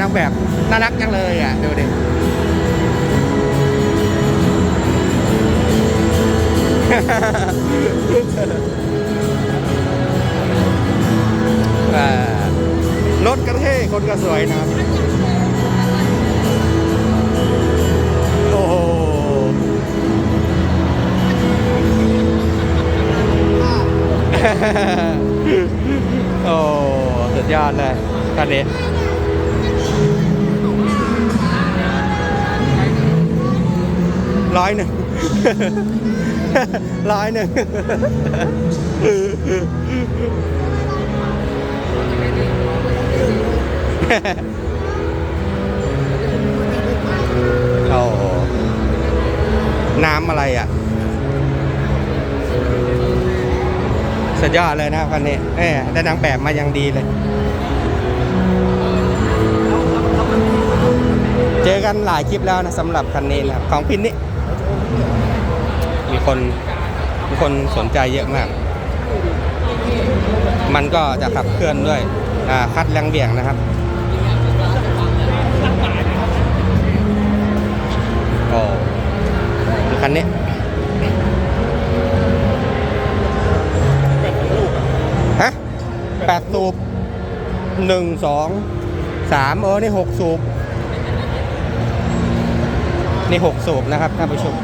นางแบบน่ารักจังเลยอะดูดิรถกระเท่คนก็สวยนะครับโอ้โหโอ้สุดยอดเลยคันนี้ ร้อยหนึ่งร้อยหนึ่งโอ้น้ำอะไรอะสุดยอดเลยนะคันนี้เอ้ยได้นางแบบมาอย่างดีเลย เจอกันหลายคลิปแล้วนะสำหรับคันนี้นะครับของพินนี่ มีคนมีคนสนใจเยอะมาก มันก็จะขับเคลื่อนด้วยคัดแรงเบี่ยงนะครับโอ้คันนี้ฮะแปดสูบหนึ่งสองสามเออ นี่หกสูบ นี่หกสูบนะครับท่านผู้ชม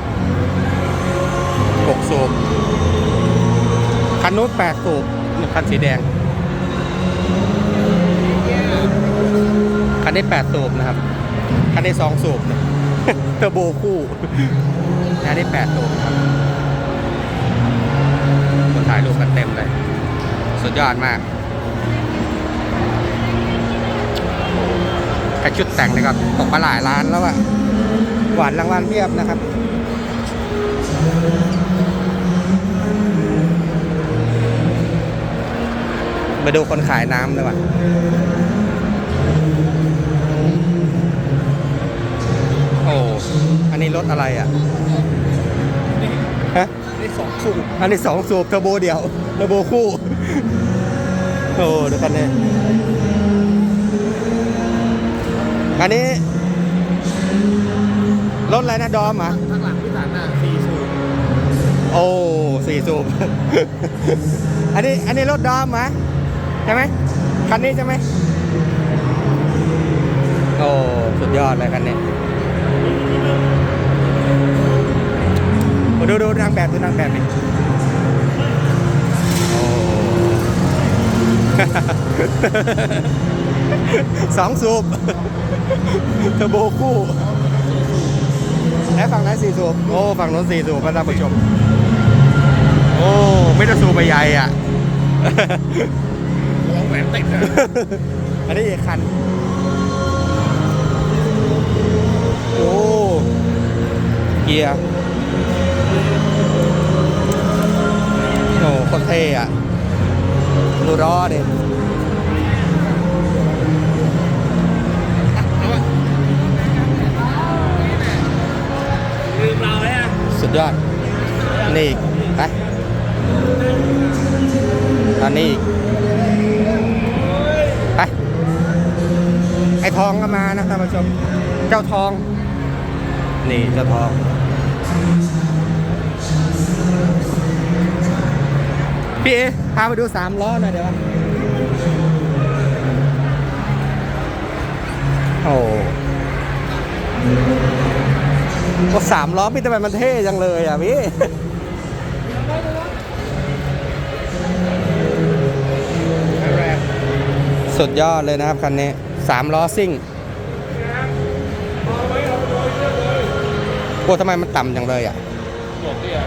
หกสูบคันนู้นแปดสูบนี่คันสีแดง คันนี้แปดสูบนะครับ คันนี้สองสูบนะเทอร์โบคู่คันนี้แปดสูบครับคนถ่ายรูปกันเต็มเลย สุดยอดมากแค่ชุดแต่งนี่ก็ตกมาหลายล้านแล้วอะหวานรางวัลเพียบนะครับ มาดูคนขายน้ำเลยว่ะโอ้ อันนี้รถอะไรอะ ฮะ นี่สองสูบอันนี้สองสูบเทอร์โบเดียวเทอร์โบคู่ โอ้เดูกันเลยอันนี้ รถอะไรนะ ดอมเหรอะข้างหลังพี่สันน่ะสี่สูบโอ้สี่สูบ อันนี้ อันนี้รถดอมเหรอ ใช่ไหมคันนี้ใช่ไหมโอ้สุดยอดเลยคันนี้ดูดูนางแบบดูนางแบบนี่โอ้สองสูบเทอร์โบคู่และฝั่งนั้นสี่สูบโอ้ฝั่งโน้นสี่สูบครับท่านผู้ชม โอ้ ไม่ต้องสูบไปใหญ่อะ ลองแหวนติดนะอันนี้อีกคัน โอ้ เกียร์โอ้คนเท่อะดูล้อดิลืมเราแล้วสุดยอด นี่อีกไปอันนี้อีก ไปไอ้ทองก็มานะท่านผู้ชม เจ้าทอง นี่เจ้าทองพี่เอพาไปดูสามล้อหน่อยเดี๋ยววะโอ้ก็สามล้อพี่ทำไมมันเท่จังเลยอะพี่ สุดยอดเลยนะครับ คันนี้สามล้อซิ่งโอ้ทำไมมันต่ำจังเลยอะหมดที่อะ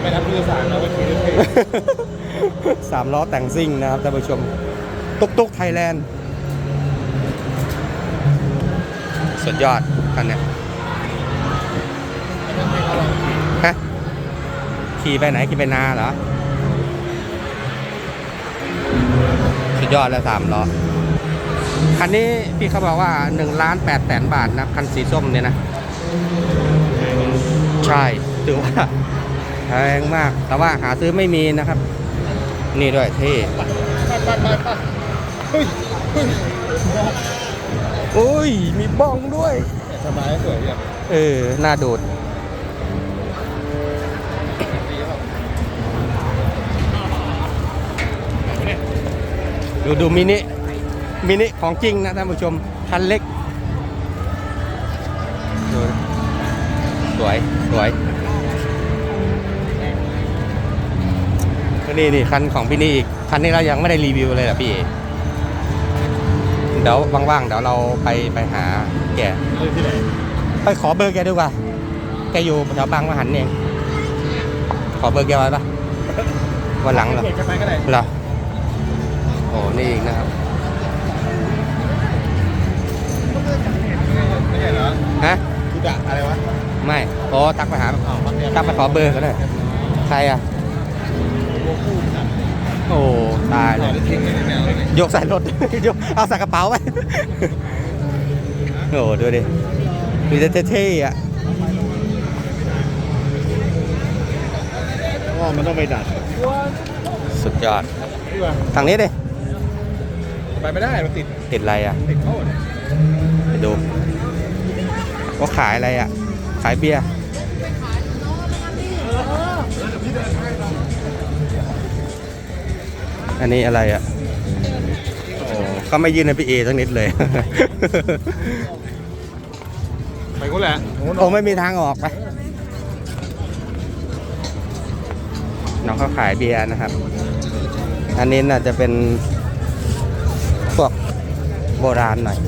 ไม่ทำผู้โดยสารเราไปขี่รถเท่สามล้อแต่งซิ่งนะครับท่านผู้ชม ตุกตุกไทยแลนด์ สุดยอดคันเนี้ยฮะขี่ไปไหนขี่ไปนาเหรอ สุดยอดแล้วสามล้อคันนี้พี่เขาบอกว่า1ล้าน8แสนบาทนะคันสีส้มเนี่ยนะ ใช่ถือว่าแพงมาก แต่ว่าหาซื้อไม่มีนะครับ นี่ด้วยเท่ไปไปไปไปเฮ้ยเฮ้ยโอ้ย มีบ้องด้วยเนี่ยสบายสวยเนี่ยเออน่าดูด ดูดูมินิมินิของจริงนะท่านผู้ชมคันเล็กดูสวยสวยก็นี่นี่คันของพี่นี่อีกคันนี้เรายังไม่ได้รีวิวเลยเหรอพี่เดี๋ยวว่างๆเดี๋ยวเราไปไปหาแกเรื่องที่ไหนไปขอเบอร์แกดีกว่าแกอยู่แถวบางมหันเองขอเบอร์แกไว้ปะวันหลังเหรอเขตจะไปก็ได้เหรอ โอ้นี่อีกนะครับ ไม่ใช่เหรอฮะทุดะอะไรวะไม่โอ้ทักไปหา อ้าวบางแดนทักไปขอเบอร์ก็ได้ใครอะ โลคู่จัดโอ้ ตายเลต่อย ได้ทิ้งเลยในแมวเลยยกใส่รถ ยกเอาใส่กระเป๋าไป โอ้ดูดิ มีแต่เท่ๆอะ อ๋อมันต้องไปดัดสุดยอด พี่ว่าทางนี้ดิ ไปไม่ได้มันติดติดอะไรอะ ติดเข้าเนี่ยไปดูว่าขายอะไรอะ ขายเบียร์อันนี้อะไรอะโอ้เขาไม่ยื่นให้พี่เอสักนิดเลย ไปกูแหละโอ้ไม่มีทางออกไปน้องเขาขายเบียร์นะครับ อันนี้น่าจะเป็น พวกโบราณหน่อย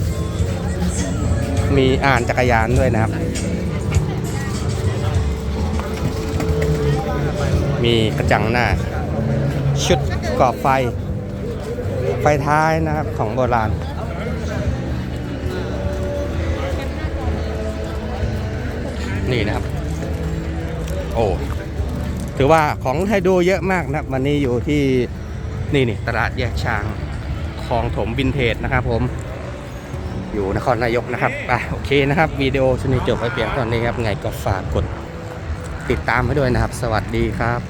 มีอ่านจักรยานด้วยนะครับ มีกระจังหน้า ชุดกรอบไฟ ไฟท้ายนะครับของโบราณนี่นะครับ โอ้ ถือว่าของให้ดูเยอะมากนะครับ วันนี้อยู่ที่นี่นี่ตลาดแยกช้าง คลองถมวินเทจนะครับผม อยู่นครนายกนะครับอะโอเคนะครับวิดีโอชนิดจบไปเพียงเท่านี้ครับไงก็ฝากกดติดตามให้ด้วยนะครับ สวัสดีครับ